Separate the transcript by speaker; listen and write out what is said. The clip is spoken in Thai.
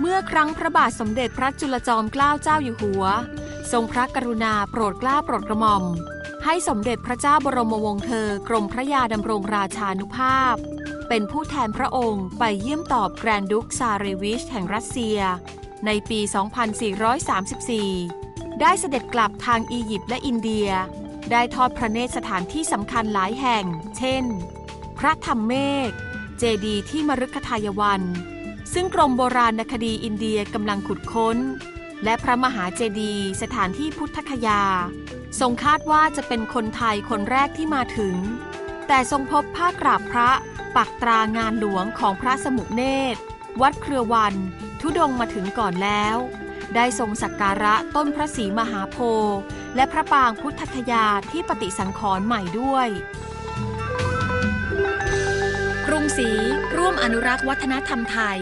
Speaker 1: เมื่อครั้งพระบาทสมเด็จพระจุลจอมเกล้าเจ้าอยู่หัว ทรงพระกรุณาโปรดเกล้าโปรดกระหม่อม ให้สมเด็จพระเจ้าบรมวงศ์เธอกรมพระยาดำรงราชานุภาพ เป็นผู้แทนพระองค์ไปเยี่ยมตอบแกรนดุกซาเรวิชแห่งรัสเซีย ในปี 2434 ได้เสด็จกลับทางอียิปต์และอินเดีย ได้ทอดพระเนตรสถานที่สำคัญหลายแห่ง เช่น พระธรรมเมฆ เจดีย์ที่มฤคทายวัน ซึ่งกรมโบราณคดีอินเดียกำลังขุดค้น และพระมหาเจดีย์สถานที่พุทธคยา ทรงคาดว่าจะเป็นคนไทยคนแรกที่มาถึง แต่ทรงพบผ้ากราบพระปักตรางานหลวงของพระสมุเนตรวัดเครือวัน ทุดงมาถึงก่อนแล้ว ได้ทรงสักการะต้นพระศรีมหาโพธิ์และพระปางพุทธคยาที่ปฏิสังขรณ์ใหม่ด้วย รุงศรีร่วมอนุรักษ์วัฒนธรรมไทย